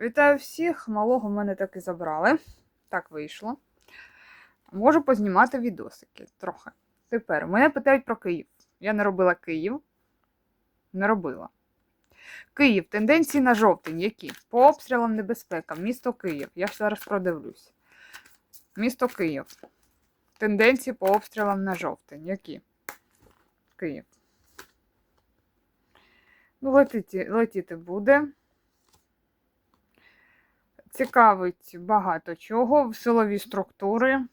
Вітаю всіх! Малого мене так і забрали. Так вийшло. Можу познімати відосики трохи. Тепер мене питають про Київ. Я не робила Київ. Не робила. Київ. Тенденції на жовтень. Які? По обстрілам небезпека. Місто Київ. Я зараз продивлюсь. Місто Київ. Тенденції по обстрілам на жовтень. Які? Київ. Ну, летіти, летіти буде. Цікавить багато чого. В силові структури.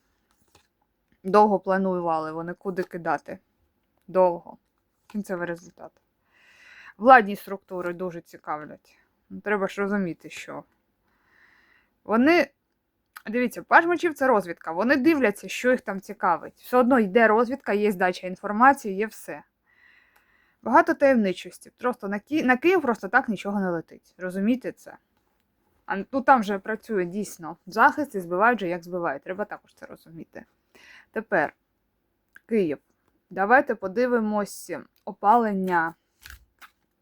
Довго планували вони куди кидати. Довго. Кінцевий результат. Владні структури дуже цікавлять. Ну, Треба ж розуміти, що. Вони. Дивіться, паж мечів це розвідка. Вони дивляться, що їх там цікавить. Все одно йде розвідка, є здача інформації, є все. Багато таємничості. Просто на Київ просто так нічого не летить. Розумієте це? А ну там вже працює дійсно захист і збивають же, як збивають. Треба також це розуміти. Тепер Київ. Давайте подивимось опалення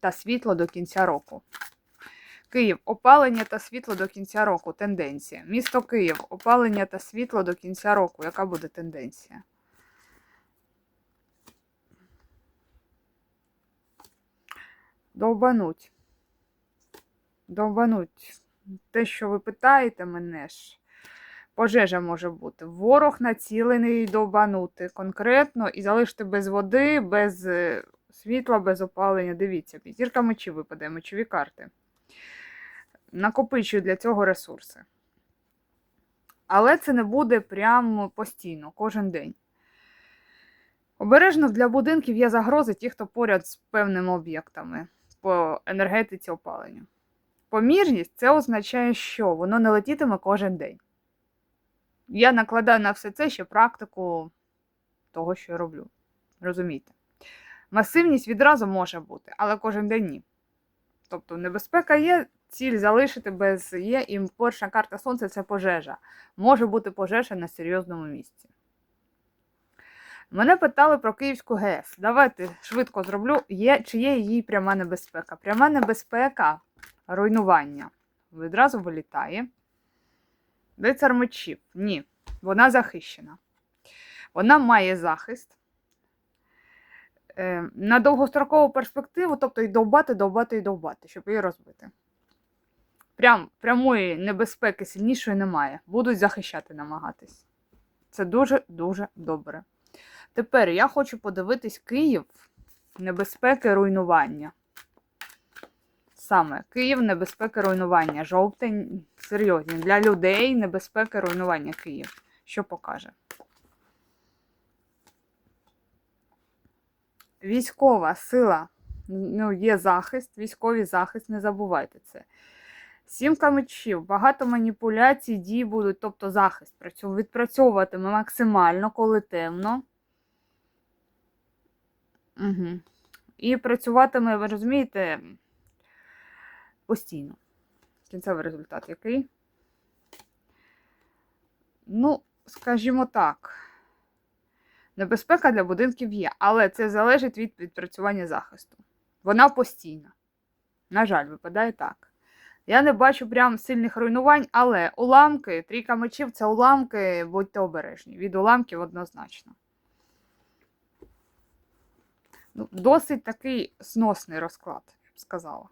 та світло до кінця року. Київ. Опалення та світло до кінця року. Тенденція. Місто Київ. Опалення та світло до кінця року. Яка буде тенденція? Довбануть. Довбануть. Те, що ви питаєте мене ж. Пожежа може бути. Ворог націлений довбанути конкретно і залишити без води, без е, світла, без опалення. Дивіться, п'ятірка мечів випадає, мечові карти. Накопичую для цього ресурси. Але це не буде прямо постійно, кожен день. Обережно для будинків є загрози ті, хто поряд з певними об'єктами по енергетиці опаленню. Помірність це означає, що воно не летітиме кожен день. Я накладаю на все це ще практику того, що я роблю. Розумієте? Масивність відразу може бути, але кожен день ні. Тобто небезпека є, ціль залишити без є, і перша карта сонця це пожежа. Може бути пожежа на серйозному місці. Мене питали про Київську ГЕС. Давайте швидко зроблю, є, чи є її пряма небезпека. Пряма небезпека руйнування. Відразу вилітає. Лицар мечів. Ні, вона захищена. Вона має захист. Е, на довгострокову перспективу, тобто і довбати, довбати і довбати, щоб її розбити. Прям, прямої небезпеки сильнішої немає. Будуть захищати намагатись. Це дуже-дуже добре. Тепер я хочу подивитись Київ небезпеки руйнування. Саме Київ небезпеки руйнування. Жовтень серйозні. Для людей небезпеки руйнування Київ. Що покаже? Військова сила. Ну, є захист, військовий захист, не забувайте це. Сімка мечів, багато маніпуляцій, дій будуть, тобто захист. Відпрацьовуватиме максимально, коли темно. Угу. І працюватиме, ви розумієте, постійно. Кінцевий результат який? Ну, скажімо так, небезпека для будинків є, але це залежить від відпрацювання захисту. Вона постійна. На жаль, випадає так. Я не бачу прям сильних руйнувань, але уламки, трійка мечів це уламки, будьте обережні. Від уламків однозначно. Ну, Досить такий сносний розклад, я б сказала.